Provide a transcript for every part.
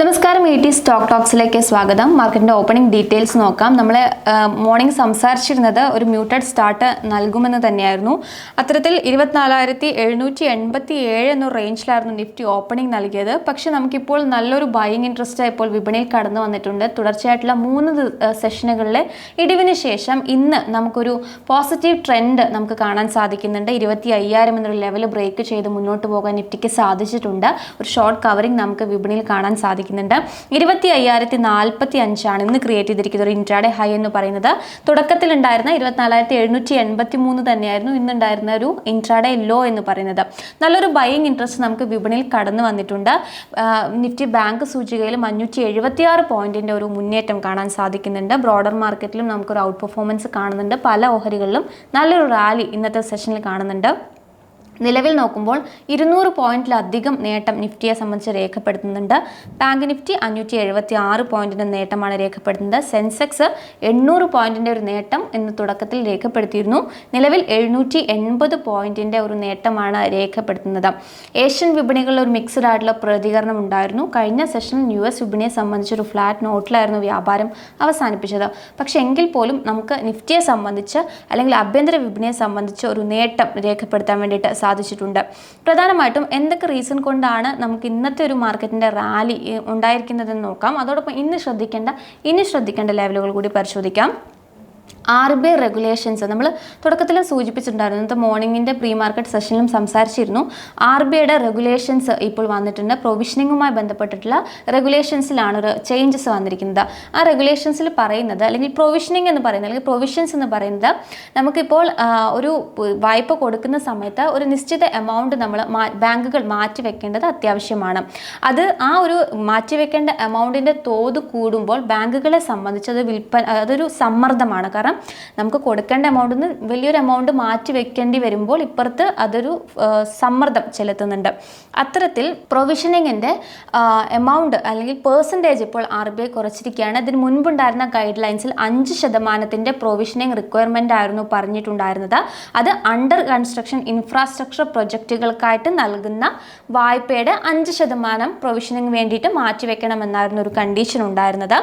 നമസ്കാരം E T stock ടോക്സിലേക്ക് സ്വാഗതം. മാർക്കറ്റിന്റെ ഓപ്പണിംഗ് ഡീറ്റെയിൽസ് നോക്കാം. നമ്മൾ മോർണിംഗ് സംസാരിച്ചിരുന്നത് ഒരു മ്യൂട്ടഡ് സ്റ്റാർട്ട് നൽകുമെന്ന് തന്നെയായിരുന്നു. അത്തരത്തിൽ ഇരുപത്തിനാലായിരത്തി എഴുന്നൂറ്റി എൺപത്തി ഏഴ് എന്ന റേഞ്ചിലായിരുന്നു നിഫ്റ്റി ഓപ്പണിംഗ് നൽകിയത്. പക്ഷെ നമുക്കിപ്പോൾ നല്ലൊരു ബൈയിങ് ഇൻട്രസ്റ്റ് ഇപ്പോൾ വിപണിയിൽ കടന്നു വന്നിട്ടുണ്ട്. തുടർച്ചയായിട്ടുള്ള മൂന്ന് സെഷനുകളിലെ ഇടിവിന് ശേഷം ഇന്ന് നമുക്കൊരു പോസിറ്റീവ് ട്രെൻഡ് നമുക്ക് കാണാൻ സാധിക്കുന്നുണ്ട്. ഇരുപത്തി അയ്യായിരം എന്നൊരു ലെവൽ ബ്രേക്ക് ചെയ്ത് മുന്നോട്ട് പോകാൻ നിഫ്റ്റിക്ക് സാധിച്ചിട്ടുണ്ട്. ഒരു ഷോർട്ട് കവറിംഗ് നമുക്ക് വിപണിയിൽ കാണാൻ സാധിക്കുന്നുണ്ട് ഇരുപത്തി അയ്യായിരത്തി നാൽപ്പത്തി അഞ്ചാണ് ഇന്ന് ക്രിയേറ്റ് ചെയ്തിരിക്കുന്ന ഒരു ഇൻട്രാഡേ ഹൈ എന്ന് പറയുന്നത്. തുടക്കത്തിൽ ഉണ്ടായിരുന്ന ഇരുപത്തിനാലായിരത്തി എഴുന്നൂറ്റി എൺപത്തി മൂന്ന് തന്നെയായിരുന്നു ഇന്നുണ്ടായിരുന്ന ഒരു ഇൻട്രാഡേ ലോ എന്ന് പറയുന്നത്. നല്ലൊരു ബൈയിങ് ഇൻട്രസ്റ്റ് നമുക്ക് വിപണിയിൽ കടന്നു വന്നിട്ടുണ്ട്. നിഫ്റ്റി ബാങ്ക് സൂചികയിലും അഞ്ഞൂറ്റി എഴുപത്തി ആറ് പോയിന്റിന്റെ ഒരു മുന്നേറ്റം കാണാൻ സാധിക്കുന്നുണ്ട്. ബ്രോഡർ മാർക്കറ്റിലും നമുക്കൊരു ഔട്ട് പെർഫോമൻസ് കാണുന്നുണ്ട്. പല ഓഹരികളിലും നല്ലൊരു റാലി ഇന്നത്തെ സെഷനിൽ കാണുന്നുണ്ട്. നിലവിൽ നോക്കുമ്പോൾ ഇരുന്നൂറ് പോയിന്റിലധികം നേട്ടം നിഫ്റ്റിയെ സംബന്ധിച്ച് രേഖപ്പെടുത്തുന്നുണ്ട്. ബാങ്ക് നിഫ്റ്റി അഞ്ഞൂറ്റി എഴുപത്തി ആറ് പോയിന്റിന്റെ നേട്ടമാണ് രേഖപ്പെടുത്തുന്നത്. സെൻസെക്സ് എണ്ണൂറ് പോയിന്റിന്റെ ഒരു നേട്ടം എന്ന് തുടക്കത്തിൽ രേഖപ്പെടുത്തിയിരുന്നു. നിലവിൽ എഴുന്നൂറ്റി എൺപത് പോയിന്റിന്റെ ഒരു നേട്ടമാണ് രേഖപ്പെടുത്തുന്നത്. ഏഷ്യൻ വിപണികളിൽ ഒരു മിക്സഡ് ആയിട്ടുള്ള പ്രതികരണം ഉണ്ടായിരുന്നു. കഴിഞ്ഞ സെഷനിൽ യു എസ് വിപണിയെ സംബന്ധിച്ച് ഒരു ഫ്ലാറ്റ് നോട്ടിലായിരുന്നു വ്യാപാരം അവസാനിപ്പിച്ചത്. പക്ഷെ എങ്കിൽ പോലും നമുക്ക് നിഫ്റ്റിയെ സംബന്ധിച്ച് അല്ലെങ്കിൽ ആഭ്യന്തര വിപണിയെ സംബന്ധിച്ച് ഒരു നേട്ടം രേഖപ്പെടുത്താൻ വേണ്ടിയിട്ട് സാധിച്ചിട്ടുണ്ട്. പ്രധാനമായിട്ടും എന്തൊക്കെ റീസൺ കൊണ്ടാണ് നമുക്ക് ഇന്നത്തെ ഒരു മാർക്കറ്റിന്റെ റാലി ഉണ്ടായിരിക്കുന്നതെന്ന് നോക്കാം. അതോടൊപ്പം ഇന്ന് ശ്രദ്ധിക്കേണ്ട ഇനി ശ്രദ്ധിക്കേണ്ട ലെവലുകൾ കൂടി പരിശോധിക്കാം. ആർ ബി ഐ റെഗുലേഷൻസ് നമ്മൾ തുടക്കത്തിൽ സൂചിപ്പിച്ചിട്ടുണ്ടായിരുന്നു. ഇന്നത്തെ മോർണിംഗിന്റെ പ്രീ മാർക്കറ്റ് സെഷനിലും സംസാരിച്ചിരുന്നു ആർ ബി ഐയുടെ റെഗുലേഷൻസ് ഇപ്പോൾ വന്നിട്ടുണ്ട്. പ്രൊവിഷനിങ്ങുമായി ബന്ധപ്പെട്ടിട്ടുള്ള റെഗുലേഷൻസിലാണ് ഒരു ചേഞ്ചസ് വന്നിരിക്കുന്നത്. ആ റെഗുലേഷൻസിൽ പറയുന്നത് അല്ലെങ്കിൽ പ്രൊവിഷനിങ് എന്ന് പറയുന്നത് അല്ലെങ്കിൽ പ്രൊവിഷൻസ് എന്ന് പറയുന്നത് നമുക്കിപ്പോൾ ഒരു വായ്പ കൊടുക്കുന്ന സമയത്ത് ഒരു നിശ്ചിത എമൗണ്ട് നമ്മൾ ബാങ്കുകൾ മാറ്റി വെക്കേണ്ടത് അത്യാവശ്യമാണ്. അത് ആ ഒരു മാറ്റി മാറ്റിവെക്കേണ്ട എമൗണ്ടിന്റെ തോത് കൂടുമ്പോൾ ബാങ്കുകളെ സംബന്ധിച്ച് അത് വിൽപ്പന അതൊരു സമ്മർദ്ദമാണ്. കാരണം നമുക്ക് കൊടുക്കേണ്ട എമൗണ്ടിൽ നിന്ന് വലിയൊരു എമൗണ്ട് മാറ്റി വെക്കേണ്ടി വരുമ്പോൾ ഇപ്പുറത്ത് അതൊരു സമ്മർദ്ദം ചെലുത്തുന്നുണ്ട്. അത്തരത്തിൽ പ്രൊവിഷനിങ്ങിന്റെ എമൗണ്ട് അല്ലെങ്കിൽ പേഴ്സന്റേജ് ഇപ്പോൾ ആർ ബി ഐ കുറച്ചിരിക്കുകയാണ്. ഇതിന് മുൻപുണ്ടായിരുന്ന ഗൈഡ് ലൈൻസിൽ അഞ്ച് ശതമാനത്തിന്റെ പ്രൊവിഷനിങ് റിക്വയർമെന്റ് ആയിരുന്നു പറഞ്ഞിട്ടുണ്ടായിരുന്നത്. അത് അണ്ടർ കൺസ്ട്രക്ഷൻ ഇൻഫ്രാസ്ട്രക്ചർ പ്രൊജക്റ്റുകൾക്കായിട്ട് നൽകുന്ന വായ്പയുടെ അഞ്ച് ശതമാനം പ്രൊവിഷനിങ് വേണ്ടിയിട്ട് മാറ്റിവെക്കണമെന്നായിരുന്നു ഒരു കണ്ടീഷൻ ഉണ്ടായിരുന്നത്.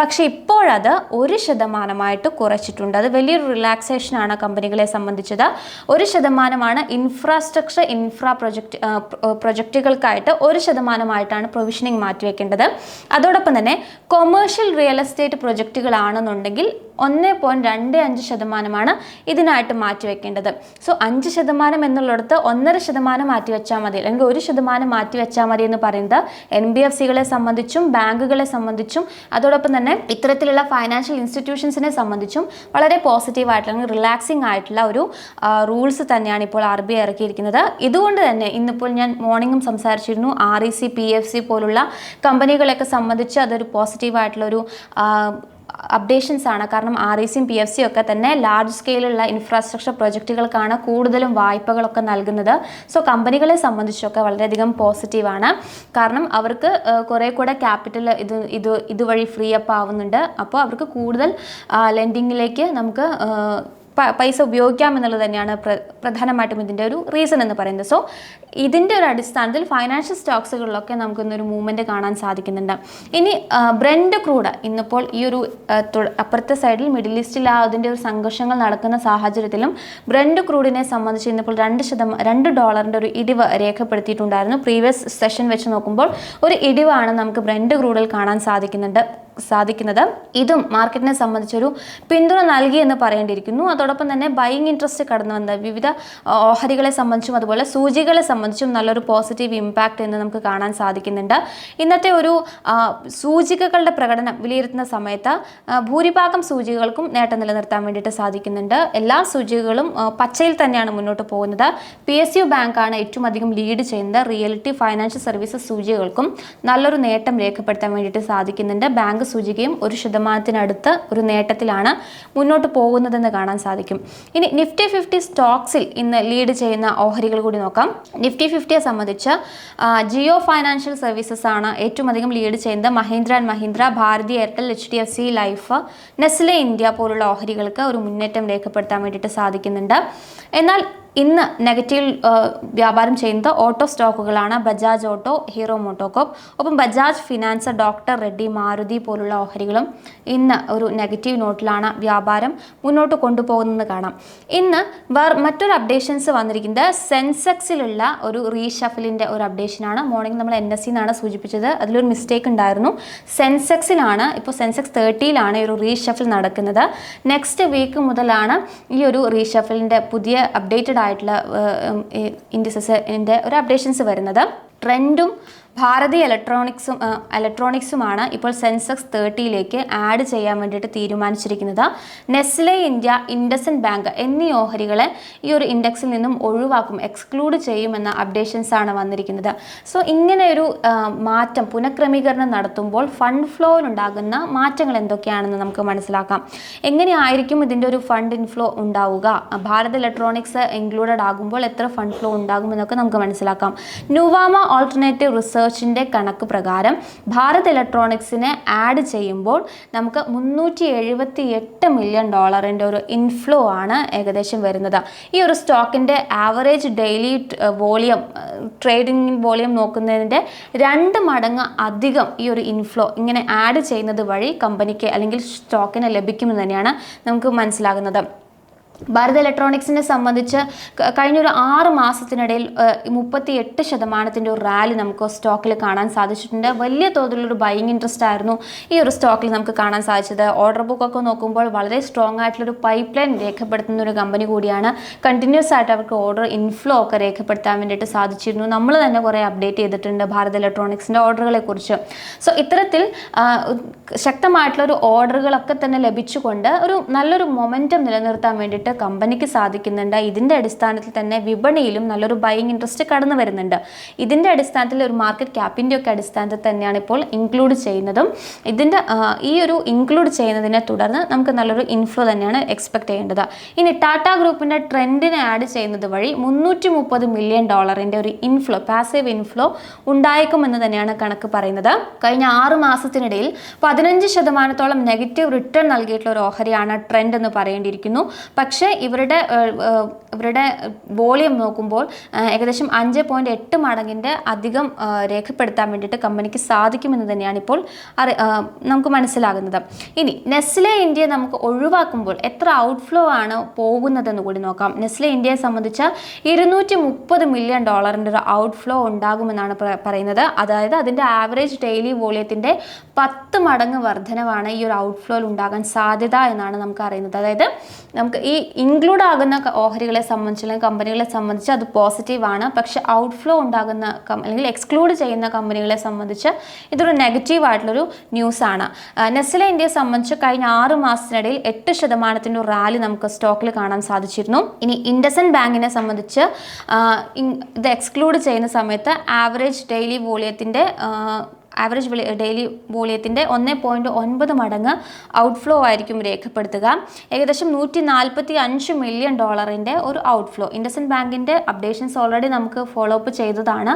പക്ഷേ ഇപ്പോഴത് ഒരു ശതമാനമായിട്ട് കുറച്ചിട്ടുണ്ട്. അത് വലിയൊരു റിലാക്സേഷൻ ആണ് കമ്പനികളെ സംബന്ധിച്ചത്. ഒരു ശതമാനമാണ് ഇൻഫ്രാസ്ട്രക്ചർ ഇൻഫ്രാ പ്രൊജക്ട് പ്രൊജക്റ്റുകൾക്കായിട്ട് ഒരു ശതമാനമായിട്ടാണ് പ്രൊവിഷനിങ് മാറ്റിവെക്കേണ്ടത്. അതോടൊപ്പം തന്നെ കൊമേഴ്ഷ്യൽ റിയൽ എസ്റ്റേറ്റ് പ്രൊജക്റ്റുകളാണെന്നുണ്ടെങ്കിൽ ഒന്ന് പോയിന്റ് രണ്ട് അഞ്ച് ശതമാനമാണ് ഇതിനായിട്ട് മാറ്റിവെക്കേണ്ടത്. സോ അഞ്ച് ശതമാനം എന്നുള്ളിടത്ത് ഒന്നര ശതമാനം മാറ്റിവെച്ചാൽ മതി. അല്ലെങ്കിൽ ഒരു ശതമാനം മാറ്റിവെച്ചാൽ മതി എന്ന് പറയുന്നത് എൻ ബി എഫ് സികളെ സംബന്ധിച്ചും ബാങ്കുകളെ സംബന്ധിച്ചും അതോടൊപ്പം തന്നെ ഇത്തരത്തിലുള്ള ഫൈനാൻഷ്യൽ ഇൻസ്റ്റിറ്റ്യൂഷൻസിനെ സംബന്ധിച്ചും വളരെ പോസിറ്റീവ് ആയിട്ടുള്ള അല്ലെങ്കിൽ റിലാക്സിംഗ് ആയിട്ടുള്ള ഒരു റൂൾസ് തന്നെയാണ് ഇപ്പോൾ ആർ ബി ഐ ഇറക്കിയിരിക്കുന്നത്. ഇതുകൊണ്ട് തന്നെ ഇന്നിപ്പോൾ ഞാൻ മോർണിംഗും സംസാരിച്ചിരുന്നു. R E C P F C പോലുള്ള കമ്പനികളെയൊക്കെ സംബന്ധിച്ച് അതൊരു പോസിറ്റീവ് ആയിട്ടുള്ള ഒരു അപ്ഡേഷൻസ് ആണ്. കാരണം ആർ ഇ സിയും പി എഫ് സിയും ഒക്കെ തന്നെ ലാർജ് സ്കെയിലുള്ള ഇൻഫ്രാസ്ട്രക്ചർ പ്രൊജക്റ്റുകൾക്കാണ് കൂടുതലും വായ്പകളൊക്കെ നൽകുന്നത്. സോ കമ്പനികളെ സംബന്ധിച്ചൊക്കെ വളരെയധികം പോസിറ്റീവാണ് കാരണം അവർക്ക് കുറേ കൂടെ ക്യാപിറ്റൽ ഇത് ഇത് ഇതുവഴി ഫ്രീ അപ്പ് ആവുന്നുണ്ട്. അപ്പോൾ അവർക്ക് കൂടുതൽ ലെൻഡിങ്ങിലേക്ക് നമുക്ക് പൈസ ഉപയോഗിക്കാം എന്നുള്ളത് തന്നെയാണ് പ്ര- പ്രധാനമായിട്ടും ഇതിന്റെ ഒരു റീസൺ എന്ന് പറയുന്നത്. സോ ഇതിന്റെ ഒരു അടിസ്ഥാനത്തിൽ ഫൈനാൻഷ്യൽ സ്റ്റോക്സുകളിലൊക്കെ നമുക്കിന്നൊരു മൂവ്മെന്റ് കാണാൻ സാധിക്കുന്നുണ്ട്. ഇനി ബ്രെൻഡ് ക്രൂഡ് ഇന്നിപ്പോൾ ഈ ഒരു അപ്പുറത്തെ സൈഡിൽ മിഡിൽ ഈസ്റ്റിൽ ആ അതിന്റെ ഒരു സംഘർഷങ്ങൾ നടക്കുന്ന സാഹചര്യത്തിലും ബ്രെൻഡ് ക്രൂഡിനെ സംബന്ധിച്ച് ഇന്നിപ്പോൾ രണ്ട് ശതമാനം രണ്ട് ഡോളറിന്റെ ഒരു ഇടിവ് രേഖപ്പെടുത്തിയിട്ടുണ്ടായിരുന്നു. പ്രീവിയസ് സെഷൻ വെച്ച് നോക്കുമ്പോൾ ഒരു ഇടിവാണ് നമുക്ക് ബ്രെൻഡ് ക്രൂഡിൽ കാണാൻ സാധിക്കുന്നുണ്ട്. സാധിക്കുന്നത്. ഇതും മാർക്കറ്റിനെ സംബന്ധിച്ചൊരു പിന്തുണ നൽകി എന്ന് പറയേണ്ടിയിരിക്കുന്നു. അതോടൊപ്പം തന്നെ ബൈയിങ് ഇൻട്രസ്റ്റ് കടന്നു വന്ന വിവിധ ഓഹരികളെ സംബന്ധിച്ചും അതുപോലെ സൂചികളെ സംബന്ധിച്ചും നല്ലൊരു പോസിറ്റീവ് ഇമ്പാക്റ്റ് എന്ന് നമുക്ക് കാണാൻ സാധിക്കുന്നുണ്ട്. ഇന്നത്തെ ഒരു സൂചികകളുടെ പ്രകടനം വിലയിരുത്തുന്ന സമയത്ത് ഭൂരിഭാഗം സൂചികകൾക്കും നേട്ടം നിലനിർത്താൻ വേണ്ടിയിട്ട് സാധിക്കുന്നുണ്ട്. എല്ലാ സൂചികകളും പച്ചയിൽ തന്നെയാണ് മുന്നോട്ട് പോകുന്നത്. പി എസ് യു ബാങ്കാണ് ഏറ്റവും അധികം ലീഡ് ചെയ്യുന്നത്. റിയലിറ്റി ഫൈനാൻഷ്യൽ സർവീസസ് സൂചികകൾക്കും നല്ലൊരു നേട്ടം രേഖപ്പെടുത്താൻ വേണ്ടിയിട്ട് സാധിക്കുന്നുണ്ട്. ബാങ്ക് സൂചികയും ഒരു ശതമാനത്തിനടുത്ത് ഒരു നേട്ടത്തിലാണ് മുന്നോട്ട് പോകുന്നതെന്ന് കാണാൻ സാധിക്കും. ഇനി നിഫ്റ്റി ഫിഫ്റ്റി സ്റ്റോക്സിൽ ഇന്ന് ലീഡ് ചെയ്യുന്ന ഓഹരികൾ കൂടി നോക്കാം. നിഫ്റ്റി ഫിഫ്റ്റിയെ സംബന്ധിച്ച് ജിയോ ഫൈനാൻഷ്യൽ സർവീസസ് ആണ് ഏറ്റവും അധികം ലീഡ് ചെയ്യുന്നത്. Mahindra and Mahindra Bharti Airtel H D F C life Nestle India പോലുള്ള ഓഹരികൾക്ക് ഒരു മുന്നേറ്റം രേഖപ്പെടുത്താൻ വേണ്ടിയിട്ട് സാധിക്കുന്നുണ്ട്. എന്നാൽ ഇന്ന് നെഗറ്റീവ് വ്യാപാരം ചെയ്യുന്നത് ഓട്ടോ സ്റ്റോക്കുകളാണ്. ബജാജ് ഓട്ടോ ഹീറോ മോട്ടോകോപ്പ് ഒപ്പം ബജാജ് ഫിനാൻസ് ഡോക്ടർ റെഡ്ഡി മാരുതി പോലുള്ള ഓഹരികളും ഇന്ന് ഒരു നെഗറ്റീവ് നോട്ടിലാണ് വ്യാപാരം മുന്നോട്ട് കൊണ്ടുപോകുന്നത് കാണാം. ഇന്ന് മറ്റൊരു അപ്ഡേഷൻസ് വന്നിരിക്കുന്നത് സെൻസെക്സിലുള്ള ഒരു റീഷഫിലിന്റെ ഒരു അപ്ഡേഷനാണ്. മോർണിംഗ് നമ്മൾ എൻ എസ് സിന്നാണ് സൂചിപ്പിച്ചത്. അതിലൊരു മിസ്റ്റേക്ക് ഉണ്ടായിരുന്നു. സെൻസെക്സിലാണ് ഇപ്പോൾ സെൻസെക്സ് തേർട്ടിയിലാണ് ഈ ഒരു റീഷഫിൽ നടക്കുന്നത്. നെക്സ്റ്റ് വീക്ക് മുതലാണ് ഈ ഒരു റീഷഫിലിന്റെ പുതിയ അപ്ഡേറ്റഡ് ആയിട്ടുള്ള ഇൻഡിസസിന്റെ ഒരു അപ്ഡേഷൻസ് വരുന്നത്. ട്രെൻഡും ഭാരതി ഇലക്ട്രോണിക്സും ഇലക്ട്രോണിക്സുമാണ് ഇപ്പോൾ സെൻസെക്സ് തേർട്ടിയിലേക്ക് ആഡ് ചെയ്യാൻ വേണ്ടിയിട്ട് തീരുമാനിച്ചിരിക്കുന്നത്. നെസ്ലെ ഇന്ത്യ ഇൻഡസൻ ബാങ്ക് എന്നീ ഓഹരികളെ ഈ ഒരു ഇൻഡെക്സിൽ നിന്നും ഒഴിവാക്കും എക്സ്ക്ലൂഡ് ചെയ്യുമെന്ന അപ്ഡേഷൻസ് ആണ് വന്നിരിക്കുന്നത്. സോ ഇങ്ങനെയൊരു മാറ്റം പുനഃക്രമീകരണം നടത്തുമ്പോൾ ഫണ്ട് ഫ്ലോയിലുണ്ടാകുന്ന മാറ്റങ്ങൾ എന്തൊക്കെയാണെന്ന് നമുക്ക് മനസ്സിലാക്കാം. എങ്ങനെയായിരിക്കും ഇതിന്റെ ഒരു ഫണ്ട് ഇൻഫ്ലോ ഉണ്ടാവുക? ഭാരത് ഇലക്ട്രോണിക്സ് ഇൻക്ലൂഡഡ് ആകുമ്പോൾ എത്ര ഫണ്ട് ഫ്ലോ ഉണ്ടാകുമെന്നൊക്കെ നമുക്ക് മനസ്സിലാക്കാം. നുവാമ ഓൾട്ടർനേറ്റീവ് റിസർച്ചിന്റെ കണക്ക് പ്രകാരം ഭാരത് ഇലക്ട്രോണിക്സിനെ ആഡ് ചെയ്യുമ്പോൾ നമുക്ക് മുന്നൂറ്റി എഴുപത്തി എട്ട് മില്യൺ ഡോളറിന്റെ ഒരു ഇൻഫ്ലോ ആണ് ഏകദേശം വരുന്നത്. ഈ ഒരു സ്റ്റോക്കിന്റെ average daily volume trading volume നോക്കുന്നതിന്റെ രണ്ട് മടങ്ങ് അധികം ഈ ഒരു ഇൻഫ്ലോ ഇങ്ങനെ ആഡ് ചെയ്യുന്നത് വഴി കമ്പനിക്ക് അല്ലെങ്കിൽ സ്റ്റോക്കിന് ലഭിക്കുമെന്ന് തന്നെയാണ് നമുക്ക് മനസ്സിലാകുന്നത്. ഭാരത് ഇലക്ട്രോണിക്സിനെ സംബന്ധിച്ച് കഴിഞ്ഞൊരു ആറ് മാസത്തിനിടയിൽ മുപ്പത്തി എട്ട് ശതമാനത്തിന്റെ ഒരു റാലി നമുക്ക് സ്റ്റോക്കിൽ കാണാൻ സാധിച്ചിട്ടുണ്ട്. വലിയ തോതിലൊരു ബൈയിങ് ഇൻട്രസ്റ്റ് ആയിരുന്നു ഈ ഒരു സ്റ്റോക്കിൽ നമുക്ക് കാണാൻ സാധിച്ചത്. ഓർഡർ ബുക്കൊക്കെ നോക്കുമ്പോൾ വളരെ സ്ട്രോങ് ആയിട്ടുള്ളൊരു പൈപ്പ് ലൈൻ രേഖപ്പെടുത്തുന്ന ഒരു കമ്പനി കൂടിയാണ്. കണ്ടിന്യൂസ് ആയിട്ട് അവർക്ക് ഓർഡർ ഇൻഫ്ലോ ഒക്കെ രേഖപ്പെടുത്താൻ വേണ്ടിയിട്ട് സാധിച്ചിരുന്നു. നമ്മൾ തന്നെ കുറേ അപ്ഡേറ്റ് ചെയ്തിട്ടുണ്ട് ഭാരത് ഇലക്ട്രോണിക്സിന്റെ ഓർഡറുകളെ കുറിച്ച് സോ ഇത്തരത്തിൽ ശക്തമായിട്ടുള്ളൊരു ഓർഡറുകളൊക്കെ തന്നെ ലഭിച്ചുകൊണ്ട് ഒരു നല്ലൊരു മൊമെന്റം നിലനിർത്താൻ വേണ്ടിയിട്ട് കമ്പനിക്ക് സാധിക്കുന്നുണ്ട്. ഇതിന്റെ അടിസ്ഥാനത്തിൽ തന്നെ വിപണിയിലും നല്ലൊരു ബൈയിങ് ഇൻട്രസ്റ്റ് കടന്നു വരുന്നുണ്ട്. ഇതിന്റെ അടിസ്ഥാനത്തിൽ ഒരു മാർക്കറ്റ് ക്യാപ്പിന്റെ ഒക്കെ അടിസ്ഥാനത്തിൽ തന്നെയാണ് ഇപ്പോൾ ഇൻക്ലൂഡ് ചെയ്യുന്നതും. ഇതിന്റെ ഈ ഒരു ഇൻക്ലൂഡ് ചെയ്യുന്നതിനെ തുടർന്ന് നമുക്ക് നല്ലൊരു ഇൻഫ്ലോ തന്നെയാണ് എക്സ്പെക്ട് ചെയ്യേണ്ടത്. ഇനി ടാറ്റ ഗ്രൂപ്പിന്റെ ട്രെൻഡിനെ ആഡ് ചെയ്യുന്നത് വഴി മുന്നൂറ്റി മുപ്പത് മില്യൺ ഡോളറിന്റെ ഒരു ഇൻഫ്ലോ പാസീവ് ഇൻഫ്ലോ ഉണ്ടായേക്കുമെന്ന് തന്നെയാണ് കണക്ക് പറയുന്നത്. കഴിഞ്ഞ ആറ് മാസത്തിനിടയിൽ പതിനഞ്ച് ശതമാനത്തോളം നെഗറ്റീവ് റിട്ടേൺ നൽകിയിട്ടുള്ള ഒരു ഓഹരിയാണ് ട്രെൻഡ് എന്ന് പറയേണ്ടിയിരിക്കുന്നു. പക്ഷേ ഇവരുടെ ഏഹ്, ഏഹ്, ഇവരുടെ വോളിയം നോക്കുമ്പോൾ ഏകദേശം അഞ്ച് പോയിന്റ് എട്ട് മടങ്ങിന്റെ അധികം രേഖപ്പെടുത്താൻ വേണ്ടിയിട്ട് കമ്പനിക്ക് സാധിക്കുമെന്ന് തന്നെയാണ് ഇപ്പോൾ നമുക്ക് മനസ്സിലാകുന്നത്. ഇനി നെസ്ലെ ഇന്ത്യ നമുക്ക് ഒഴിവാക്കുമ്പോൾ എത്ര ഔട്ട്ഫ്ലോ ആണ് പോകുന്നതെന്ന് കൂടി നോക്കാം. നെസ്ലെ ഇന്ത്യയെ സംബന്ധിച്ച ഇരുന്നൂറ്റി മുപ്പത് മില്യൺ ഡോളറിന്റെ ഒരു ഔട്ട്ഫ്ലോ ഉണ്ടാകുമെന്നാണ് പറയുന്നത്. അതായത് അതിന്റെ ആവറേജ് ഡെയിലി വോളിയത്തിന്റെ പത്ത് മടങ്ങ് വർധനവാണ് ഈ ഒരു ഔട്ട്ഫ്ലോയിൽ ഉണ്ടാകാൻ സാധ്യത എന്നാണ് നമുക്ക് അറിയുന്നത്. അതായത് നമുക്ക് ഈ ഇൻക്ലൂഡ് ആകുന്ന ഓഹരികളെ സംബന്ധിച്ച് അല്ലെങ്കിൽ കമ്പനികളെ സംബന്ധിച്ച് അത് പോസിറ്റീവ് ആണ്. പക്ഷെ ഔട്ട്ഫ്ലോ ഉണ്ടാകുന്ന അല്ലെങ്കിൽ എക്സ്ക്ലൂഡ് ചെയ്യുന്ന കമ്പനികളെ സംബന്ധിച്ച് ഇതൊരു നെഗറ്റീവ് ആയിട്ടുള്ളൊരു ആണ്. നെസ്ലെ ഇന്ത്യയെ സംബന്ധിച്ച് കഴിഞ്ഞ ആറ് മാസത്തിനിടയിൽ എട്ട് ശതമാനത്തിന്റെ റാലി നമുക്ക് സ്റ്റോക്കിൽ കാണാൻ സാധിച്ചിരുന്നു. ഇനി ഇൻഡസൻ ബാങ്കിനെ സംബന്ധിച്ച് ഇത് എക്സ്ക്ലൂഡ് ചെയ്യുന്ന സമയത്ത് ആവറേജ് ഡെയിലി വോളിയത്തിന്റെ ആവറേജ് ഡെയിലി വോളിയത്തിന്റെ ഒന്ന് പോയിന്റ് ഒൻപത് മടങ്ങ് ഔട്ട്ഫ്ലോ ആയിരിക്കും രേഖപ്പെടുത്തുക. ഏകദേശം നൂറ്റി നാൽപ്പത്തി അഞ്ച് മില്യൺ ഡോളറിന്റെ ഒരു ഔട്ട്ഫ്ലോ ഇൻഡസൻ ബാങ്കിന്റെ അപ്ഡേഷൻസ് ഓൾറെഡി നമുക്ക് ഫോളോ അപ്പ് ചെയ്തതാണ്.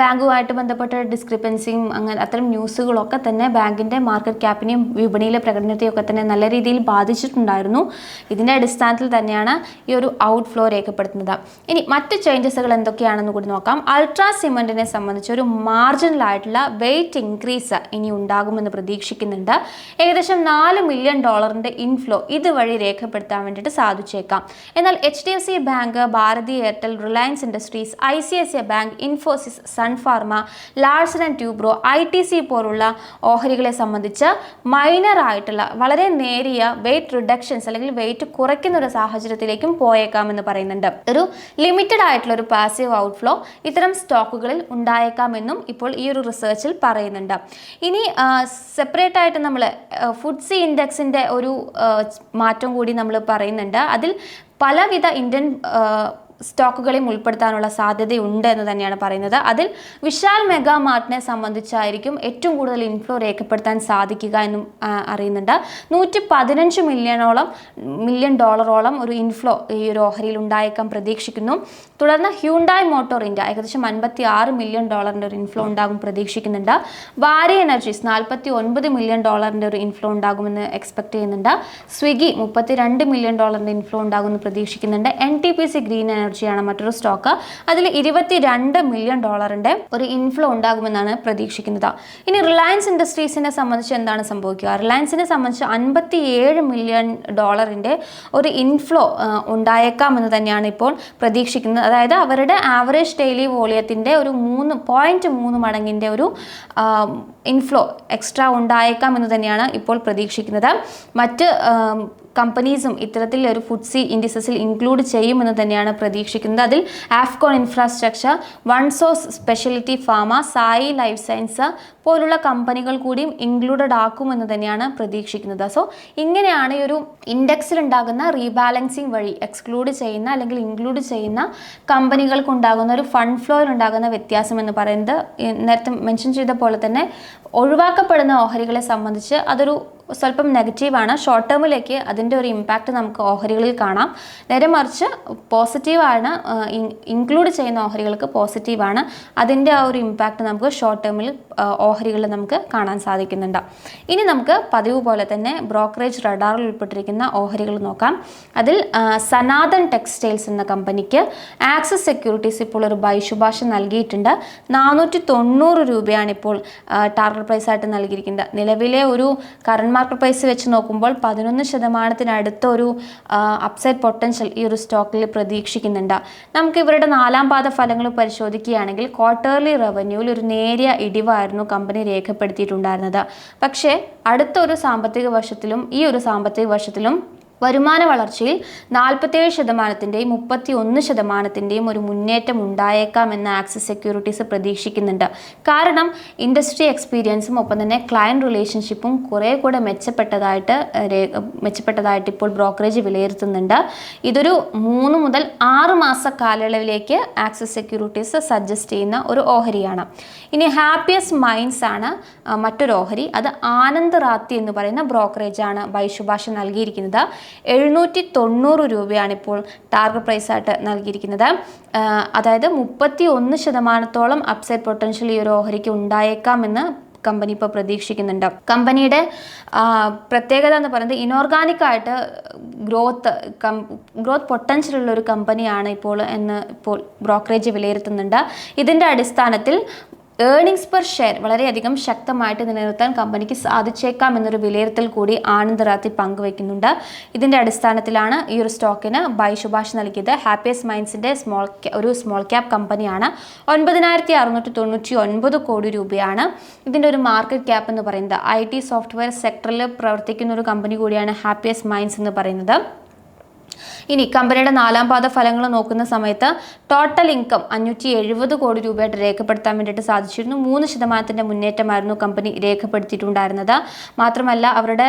ബാങ്കുമായിട്ട് ബന്ധപ്പെട്ട ഡിസ്ക്രിപ്പൻസിയും അങ്ങനെ അത്തരം ന്യൂസുകളൊക്കെ തന്നെ ബാങ്കിന്റെ മാർക്കറ്റ് ക്യാപ്പിനെയും വിപണിയിലെ പ്രകടനത്തെയും ഒക്കെ തന്നെ നല്ല രീതിയിൽ ബാധിച്ചിട്ടുണ്ടായിരുന്നു. ഇതിന്റെ അടിസ്ഥാനത്തിൽ തന്നെയാണ് ഈ ഒരു ഔട്ട്ഫ്ലോ രേഖപ്പെടുത്തുന്നത്. ഇനി മറ്റ് ചേഞ്ചസുകൾ എന്തൊക്കെയാണെന്ന് കൂടി നോക്കാം. അൾട്രാ സിമെന്റിനെ സംബന്ധിച്ച് ഒരു മാർജിനലായിട്ടുള്ള വെയിറ്റ് ഇൻക്രീസ് ഇനി ഉണ്ടാകുമെന്ന് പ്രതീക്ഷിക്കുന്നുണ്ട്. ഏകദേശം നാല് മില്യൺ ഡോളറിന്റെ ഇൻഫ്ലോ ഇതുവഴി രേഖപ്പെടുത്താൻ വേണ്ടിയിട്ട് സാധിച്ചേക്കാം. എന്നാൽ H D F C bank Bharti Airtel Reliance industries I C I C I bank Infosys Sun Pharma Larsen and Toubro I T C പോലുള്ള ഓഹരികളെ സംബന്ധിച്ച് മൈനർ ആയിട്ടുള്ള വളരെ നേരിയ വെയിറ്റ് റിഡക്ഷൻസ് അല്ലെങ്കിൽ വെയിറ്റ് കുറയ്ക്കുന്ന ഒരു സാഹചര്യത്തിലേക്കും പോയേക്കാമെന്ന് പറയുന്നുണ്ട്. ഒരു ലിമിറ്റഡ് ആയിട്ടുള്ള ഒരു പാസീവ് ഔട്ട്ഫ്ലോ ഇത്തരം സ്റ്റോക്കുകളിൽ ഉണ്ടായേക്കാമെന്നും ഇപ്പോൾ ഈ ഒരു റിസർച്ചിൽ പറയുന്നുണ്ട്. ഇനി സെപ്പറേറ്റ് ആയിട്ട് നമ്മൾ ഫുഡ്സി ഇൻഡെക്സിന്റെ ഒരു മാറ്റം കൂടി നമ്മൾ പറയുന്നുണ്ട്. അതിൽ പലവിധ ഇന്ത്യൻ സ്റ്റോക്കുകളെയും ഉൾപ്പെടുത്താനുള്ള സാധ്യതയുണ്ട് എന്ന് തന്നെയാണ് പറയുന്നത്. അതിൽ വിശാൽ മെഗാ മാർട്ടിനെ സംബന്ധിച്ചായിരിക്കും ഏറ്റവും കൂടുതൽ ഇൻഫ്ലോ രേഖപ്പെടുത്താൻ സാധിക്കുക എന്നും അറിയുന്നുണ്ട്. നൂറ്റി പതിനഞ്ച് മില്യണോളം മില്യൺ ഡോളറോളം ഒരു ഇൻഫ്ലോ ഈ ഒരു ഓഹരിയിൽ ഉണ്ടായേക്കാൻ പ്രതീക്ഷിക്കുന്നു. തുടർന്ന് ഹ്യൂണ്ടായ് മോട്ടോർ ഇന്ത്യ ഏകദേശം അൻപത്തി ആറ് മില്യൺ ഡോളറിന്റെ ഒരു ഇൻഫ്ലോ ഉണ്ടാകും പ്രതീക്ഷിക്കുന്നുണ്ട്. വാരി എനർജീസ് നാൽപ്പത്തി ഒൻപത് മില്യൺ ഡോളറിന്റെ ഒരു ഇൻഫ്ലോ ഉണ്ടാകുമെന്ന് എക്സ്പെക്ട് ചെയ്യുന്നുണ്ട്. സ്വിഗ്ഗി മുപ്പത്തി രണ്ട് മില്യൺ ഡോളറിന്റെ ഇൻഫ്ലോ ഉണ്ടാകുമെന്ന് പ്രതീക്ഷിക്കുന്നുണ്ട്. N T P C green energy എനർജിയാണ് മറ്റൊരു സ്റ്റോക്ക്. അതിൽ ഇരുപത്തി രണ്ട് മില്യൺ ഡോളറിന്റെ ഒരു ഇൻഫ്ലോ ഉണ്ടാകുമെന്നാണ് പ്രതീക്ഷിക്കുന്നത്. ഇനി റിലയൻസ് ഇൻഡസ്ട്രീസിനെ സംബന്ധിച്ച് എന്താണ് സംഭവിക്കുക? റിലയൻസിനെ സംബന്ധിച്ച് അൻപത്തി ഏഴ് മില്യൺ ഡോളറിന്റെ ഒരു ഇൻഫ്ലോ ഉണ്ടായേക്കാം എന്ന് തന്നെയാണ് ഇപ്പോൾ പ്രതീക്ഷിക്കുന്നത്. അതായത് അവരുടെ ആവറേജ് ഡെയിലി വോളിയത്തിന്റെ ഒരു മൂന്ന് പോയിന്റ് മൂന്ന് മടങ്ങിന്റെ ഒരു ഇൻഫ്ലോ എക്സ്ട്രാ ഉണ്ടായേക്കാം എന്ന് തന്നെയാണ് ഇപ്പോൾ പ്രതീക്ഷിക്കുന്നത്. മറ്റ് കമ്പനീസും ഇത്തരത്തിൽ ഒരു ഫുഡ്സി ഇൻഡിസസിൽ ഇൻക്ലൂഡ് ചെയ്യുമെന്ന് തന്നെയാണ് പ്രതീക്ഷിക്കുന്നത് അതിൽ Afcons infrastructure one source speciality pharma Sai life science പോലുള്ള കമ്പനികൾ കൂടിയും ഇൻക്ലൂഡഡ് ആക്കുമെന്ന് തന്നെയാണ് പ്രതീക്ഷിക്കുന്നത്. സോ ഇങ്ങനെയാണ് ഈ ഒരു ഇൻഡെക്സിൽ ഉണ്ടാകുന്ന റീബാലൻസിങ് വഴി എക്സ്ക്ലൂഡ് ചെയ്യുന്ന അല്ലെങ്കിൽ ഇൻക്ലൂഡ് ചെയ്യുന്ന കമ്പനികൾക്ക് ഉണ്ടാകുന്ന ഒരു ഫണ്ട് ഫ്ലോയിൽ ഉണ്ടാകുന്ന വ്യത്യാസം എന്ന് പറയുന്നത് നേരത്തെ മെൻഷൻ ചെയ്ത പോലെ തന്നെ ഒഴിവാക്കപ്പെടുന്ന ഓഹരികളെ സംബന്ധിച്ച് അതൊരു സ്വല്പം നെഗറ്റീവാണ്. ഷോർട്ട് ടേമിലേക്ക് അതിന്റെ ഒരു ഇമ്പാക്റ്റ് നമുക്ക് ഓഹരികളിൽ കാണാം. നേരെ മറിച്ച് പോസിറ്റീവാണ് ഇൻക്ലൂഡ് ചെയ്യുന്ന ഓഹരികൾക്ക് പോസിറ്റീവാണ് അതിന്റെ ആ ഒരു ഇമ്പാക്റ്റ് നമുക്ക് ഷോർട്ട് ടേമിൽ ഓഹരികളിൽ നമുക്ക് കാണാൻ സാധിക്കുന്നുണ്ട്. ഇനി നമുക്ക് പതിവ് പോലെ തന്നെ ബ്രോക്കറേജ് റഡാറിൽ ഉൾപ്പെട്ടിരിക്കുന്ന ഓഹരികൾ നോക്കാം. അതിൽ സനാതൻ ടെക്സ്റ്റൈൽസ് എന്ന കമ്പനിക്ക് ആക്സസ് സെക്യൂരിറ്റീസ് ഇപ്പോൾ ഒരു ബൈ ശുപാർശ നൽകിയിട്ടുണ്ട്. നാനൂറ്റി തൊണ്ണൂറ് രൂപയാണ് ഇപ്പോൾ ടാർഗറ്റ് പ്രൈസായിട്ട് നൽകിയിരിക്കുന്നത്. നിലവിലെ ഒരു കറണ്ട് മാർക്കറ്റ് പ്രൈസ് വെച്ച് നോക്കുമ്പോൾ പതിനൊന്ന് ശതമാനത്തിനടുത്ത ഒരു അപ്സൈഡ് പൊട്ടൻഷ്യൽ ഈ ഒരു സ്റ്റോക്കിൽ പ്രതീക്ഷിക്കുന്നുണ്ട്. നമുക്ക് ഇവരുടെ നാലാം പാദ ഫലങ്ങൾ പരിശോധിക്കുകയാണെങ്കിൽ ക്വാർട്ടർലി റവന്യൂവിൽ ഒരു നേരിയ ഇടിവായിരുന്നു കമ്പനി രേഖപ്പെടുത്തിയിട്ടുണ്ടായിരുന്നത്. പക്ഷേ അടുത്ത ഒരു സാമ്പത്തിക വർഷത്തിലും ഈ ഒരു സാമ്പത്തിക വർഷത്തിലും വരുമാന വളർച്ചയിൽ നാൽപ്പത്തേഴ് ശതമാനത്തിന്റെയും മുപ്പത്തി ഒന്ന് ശതമാനത്തിന്റെയും ഒരു മുന്നേറ്റം ഉണ്ടായേക്കാം എന്ന് ആക്സിസ് സെക്യൂരിറ്റീസ് പ്രതീക്ഷിക്കുന്നുണ്ട്. കാരണം ഇൻഡസ്ട്രി എക്സ്പീരിയൻസും ഒപ്പം തന്നെ ക്ലയന്റ് റിലേഷൻഷിപ്പും കുറേ കൂടെ മെച്ചപ്പെട്ടതായിട്ട് മെച്ചപ്പെട്ടതായിട്ട് ഇപ്പോൾ ബ്രോക്കറേജ് വിലയിരുത്തുന്നുണ്ട്. ഇതൊരു മൂന്ന് മുതൽ ആറ് മാസ കാലയളവിലേക്ക് ആക്സിസ് സെക്യൂരിറ്റീസ് സജസ്റ്റ് ചെയ്യുന്ന ഒരു ഓഹരിയാണ്. ഇനി ഹാപ്പിയസ്റ്റ് മൈൻഡ്സ് ആണ് മറ്റൊരു ഓഹരി. അത് ആനന്ദ് റാത്തി എന്ന് പറയുന്ന ബ്രോക്കറേജ് ആണ് ശുപാർശ നൽകിയിരിക്കുന്നത്. എഴുന്നൂറ്റി തൊണ്ണൂറ് രൂപയാണ് ഇപ്പോൾ ടാർഗറ്റ് പ്രൈസായിട്ട് നൽകിയിരിക്കുന്നത് അതായത് മുപ്പത്തി ഒന്ന് ശതമാനത്തോളം അപ്സൈഡ് പൊട്ടൻഷ്യൽ ഈ ഒരു ഓഹരിക്ക് ഉണ്ടായേക്കാമെന്ന് കമ്പനി ഇപ്പോൾ പ്രതീക്ഷിക്കുന്നുണ്ട്. കമ്പനിയുടെ പ്രത്യേകത എന്ന് പറയുന്നത് ഇനോർഗാനിക് ആയിട്ട് ഗ്രോത്ത് കം ഗ്രോത്ത് പൊട്ടൻഷ്യൽ ഉള്ള ഒരു കമ്പനിയാണ് ഇപ്പോൾ എന്ന് ഇപ്പോൾ ബ്രോക്കറേജ് വിലയിരുത്തുന്നുണ്ട്. ഇതിന്റെ അടിസ്ഥാനത്തിൽ ഏർണിങ്സ് പെർ ഷെയർ വളരെയധികം ശക്തമായിട്ട് നിലനിർത്താൻ കമ്പനിക്ക് സാധിച്ചേക്കാം എന്നൊരു വിലയിരുത്തൽ കൂടി ആനന്ദ് റാത്തി പങ്കുവയ്ക്കുന്നുണ്ട്. ഇതിന്റെ അടിസ്ഥാനത്തിലാണ് ഈ ഒരു സ്റ്റോക്കിന് ബൈ ശുഭാഷ് നൽകിയത്. ഹാപ്പിയസ് മൈൻസിന്റെ സ്മോൾ ഒരു സ്മോൾ ക്യാപ് കമ്പനിയാണ് ഒൻപതിനായിരത്തി അറുന്നൂറ്റി തൊണ്ണൂറ്റി ഒൻപത് കോടി രൂപയാണ് ഇതിന്റെ ഒരു മാർക്കറ്റ് ക്യാപ്പ് എന്ന് പറയുന്നത്. ഐ ടി സോഫ്റ്റ്വെയർ സെക്ടറിൽ പ്രവർത്തിക്കുന്ന ഒരു കമ്പനി കൂടിയാണ് ഹാപ്പിയസ് മൈൻസ് എന്ന് പറയുന്നത്. ഇനി കമ്പനിയുടെ നാലാം പാദ ഫലങ്ങൾ നോക്കുന്ന സമയത്ത് ടോട്ടൽ ഇൻകം അഞ്ഞൂറ്റി എഴുപത് കോടി രൂപയായിട്ട് രേഖപ്പെടുത്താൻ വേണ്ടിയിട്ട് സാധിച്ചിരുന്നു. മൂന്ന് ശതമാനത്തിന്റെ മുന്നേറ്റമായിരുന്നു കമ്പനി രേഖപ്പെടുത്തിയിട്ടുണ്ടായിരുന്നത്. മാത്രമല്ല അവരുടെ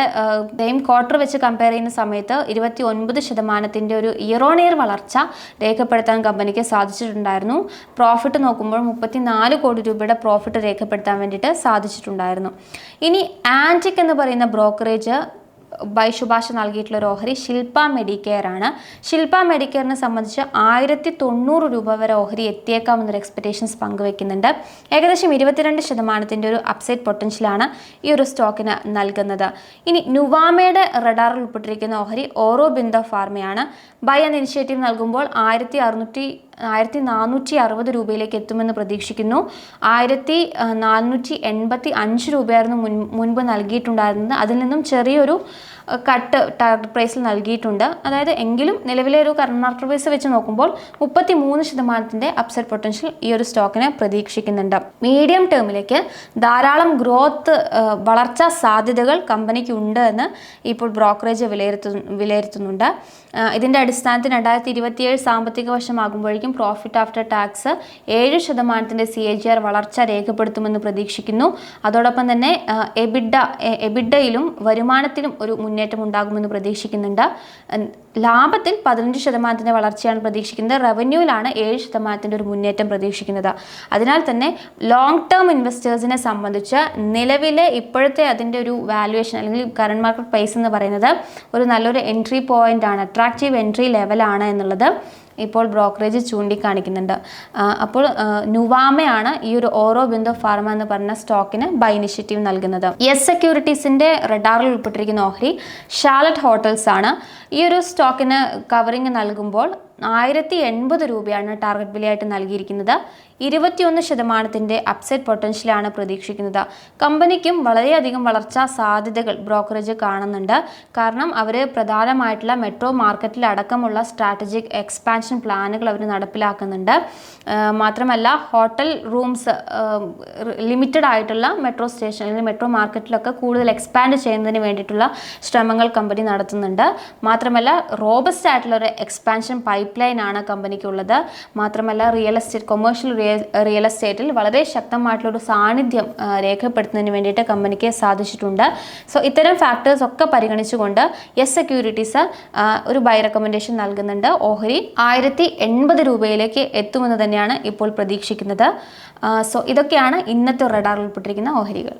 സെയിം ക്വാർട്ടർ വെച്ച് കമ്പയർ ചെയ്യുന്ന സമയത്ത് ഇരുപത്തി ഒൻപത് ശതമാനത്തിന്റെ ഒരു ഇയർ ഓൺ ഇയർ വളർച്ച രേഖപ്പെടുത്താൻ കമ്പനിക്ക് സാധിച്ചിട്ടുണ്ടായിരുന്നു. പ്രോഫിറ്റ് നോക്കുമ്പോൾ മുപ്പത്തി നാല് കോടി രൂപയുടെ പ്രോഫിറ്റ് രേഖപ്പെടുത്താൻ വേണ്ടിയിട്ട് സാധിച്ചിട്ടുണ്ടായിരുന്നു. ഇനി ആന്റിക് എന്ന് പറയുന്ന ബ്രോക്കറേജ് ബൈ ശുപാർശ നൽകിയിട്ടുള്ള ഓഹരി ശില്പ മെഡിക്കെയർ ആണ്. ശില്പ മെഡിക്കെയറിനെ സംബന്ധിച്ച് ആയിരത്തി തൊണ്ണൂറ് രൂപ വരെ ഓഹരി എത്തിയേക്കാമെന്നൊരു എക്സ്പെക്ടേഷൻസ് പങ്കുവെക്കുന്നുണ്ട്. ഏകദേശം ഇരുപത്തിരണ്ട് ശതമാനത്തിന്റെ ഒരു അപ്സൈഡ് പൊട്ടൻഷ്യലാണ് ഈ ഒരു സ്റ്റോക്കിന് നൽകുന്നത്. ഇനി നുവാമയുടെ റഡാറിൽ ഉൾപ്പെട്ടിരിക്കുന്ന ഓഹരി ഓറോ ബിന്ദോ ഫാർമയാണ് ബൈ എന്ന ഇനിഷ്യേറ്റീവ് നൽകുമ്പോൾ ആയിരത്തി അറുന്നൂറ്റി ആയിരത്തി നാനൂറ്റി അറുപത് രൂപയിലേക്ക് എത്തുമെന്ന് പ്രതീക്ഷിക്കുന്നു. ആയിരത്തി നാനൂറ്റി എൺപത്തി അഞ്ച് രൂപയായിരുന്നു മുൻ മുൻപ് നൽകിയിട്ടുണ്ടായിരുന്നത്. അതിൽ നിന്നും ചെറിയൊരു കട്ട് ടാർഗറ്റ് പ്രൈസിൽ നൽകിയിട്ടുണ്ട്. അതായത് എങ്കിലും നിലവിലെ ഒരു കറണ്ട് മാർക്കറ്റ് പ്രൈസ് വെച്ച് നോക്കുമ്പോൾ മുപ്പത്തി മൂന്ന് ശതമാനത്തിന്റെ അപ്സൈഡ് പൊട്ടൻഷ്യൽ ഈ ഒരു സ്റ്റോക്കിന് പ്രതീക്ഷിക്കുന്നുണ്ട്. മീഡിയം ടേമിലേക്ക് ധാരാളം ഗ്രോത്ത് വളർച്ചാ സാധ്യതകൾ കമ്പനിക്ക് ഉണ്ട് എന്ന് ഇപ്പോൾ ബ്രോക്കറേജ് വിലയിരുത്തു വിലയിരുത്തുന്നുണ്ട്. ഇതിന്റെ അടിസ്ഥാനത്തിൽ രണ്ടായിരത്തി ഇരുപത്തിയേഴ് സാമ്പത്തിക വർഷമാകുമ്പോഴേക്കും പ്രോഫിറ്റ് ആഫ്റ്റർ ടാക്സ് ഏഴ് ശതമാനത്തിന്റെ സി എ ജി ആർ വളർച്ച രേഖപ്പെടുത്തുമെന്ന് പ്രതീക്ഷിക്കുന്നു. അതോടൊപ്പം തന്നെ എബിഡ എബിഡയിലും വരുമാനത്തിലും ഒരു മുന്നേറ്റം ഉണ്ടാകുമെന്ന് പ്രതീക്ഷിക്കുന്നുണ്ട്. ലാഭത്തിൽ പതിനഞ്ച് ശതമാനത്തിന്റെ വളർച്ചയാണ് പ്രതീക്ഷിക്കുന്നത്. റവന്യൂവിലാണ് ഏഴ് ശതമാനത്തിന്റെ ഒരു മുന്നേറ്റം പ്രതീക്ഷിക്കുന്നത്. അതിനാൽ തന്നെ ലോങ് ടേം ഇൻവെസ്റ്റേഴ്സിനെ സംബന്ധിച്ച് നിലവിലെ ഇപ്പോഴത്തെ അതിന്റെ ഒരു വാല്യുവേഷൻ അല്ലെങ്കിൽ കറണ്ട് മാർക്കറ്റ് പ്രൈസ് എന്ന് പറയുന്നത് ഒരു നല്ലൊരു എൻട്രി പോയിന്റ് ആണ് അട്രാക്റ്റീവ് എൻട്രി ലെവലാണ് എന്നുള്ളത്. ഇപ്പോൾ ബ്രോക്കറേജ് ചൂണ്ടിക്കാണിക്കുന്നുണ്ട്. അപ്പോൾ നുവാമയാണ് ഈ ഒരു ഓരോ ബിന്ദു ഫാർമ എന്ന് പറഞ്ഞ സ്റ്റോക്കിന് ബൈ ഇനിഷ്യേറ്റീവ് നൽകുന്നത്. യെസ് സെക്യൂരിറ്റീസിന്റെ റഡാറിൽ ഉൾപ്പെട്ടിരിക്കുന്ന ഓഹരി ഷാലറ്റ് ഹോട്ടൽസ് ആണ്. ഈ ഒരു സ്റ്റോക്കിന് കവറിങ് നൽകുമ്പോൾ ആയിരത്തി എൺപത് രൂപയാണ് ടാർഗറ്റ് വിലയായിട്ട് നൽകിയിരിക്കുന്നത്. ഇരുപത്തിയൊന്ന് ശതമാനത്തിന്റെ അപ്സെറ്റ് പൊട്ടൻഷ്യലാണ് പ്രതീക്ഷിക്കുന്നത്. കമ്പനിക്കും വളരെയധികം വളർച്ചാ സാധ്യതകൾ ബ്രോക്കറേജ് കാണുന്നുണ്ട്. കാരണം അവർ പ്രധാനമായിട്ടുള്ള മെട്രോ മാർക്കറ്റിൽ അടക്കമുള്ള സ്ട്രാറ്റജിക് എക്സ്പാൻഷൻ പ്ലാനുകൾ അവർ നടപ്പിലാക്കുന്നുണ്ട്. മാത്രമല്ല ഹോട്ടൽ റൂംസ് ലിമിറ്റഡ് ആയിട്ടുള്ള മെട്രോ സ്റ്റേഷൻ അല്ലെങ്കിൽ മെട്രോ മാർക്കറ്റിലൊക്കെ കൂടുതൽ എക്സ്പാൻഡ് ചെയ്യുന്നതിന് വേണ്ടിയിട്ടുള്ള ശ്രമങ്ങൾ കമ്പനി നടത്തുന്നുണ്ട്. മാത്രമല്ല റോബസ്റ്റ് ആയിട്ടുള്ള ഒരു എക്സ്പാൻഷൻ പൈപ്പ് ലൈൻ ആണ് കമ്പനിക്കുള്ളത്. മാത്രമല്ല റിയൽ എസ്റ്റേറ്റ് കൊമേഴ്ഷ്യൽ റിയൽ എസ്റ്റേറ്റിൽ വളരെ ശക്തമായിട്ടുള്ള ഒരു സാന്നിധ്യം രേഖപ്പെടുത്തുന്നതിന് വേണ്ടിയിട്ട് കമ്പനിക്ക് സാധിച്ചിട്ടുണ്ട്. സോ ഇത്തരം ഫാക്ടേഴ്സ് ഒക്കെ പരിഗണിച്ചുകൊണ്ട് യെസ് സെക്യൂരിറ്റീസ് ഒരു ബൈ റെക്കമെൻഡേഷൻ നൽകുന്നുണ്ട്. ഓഹരി ആയിരത്തി എൺപത് രൂപയിലേക്ക് എത്തുമെന്ന് തന്നെയാണ് ഇപ്പോൾ പ്രതീക്ഷിക്കുന്നത്. സോ ഇതൊക്കെയാണ് ഇന്നത്തെ റഡാറിൽ ഉൾപ്പെട്ടിരിക്കുന്ന ഓഹരികൾ.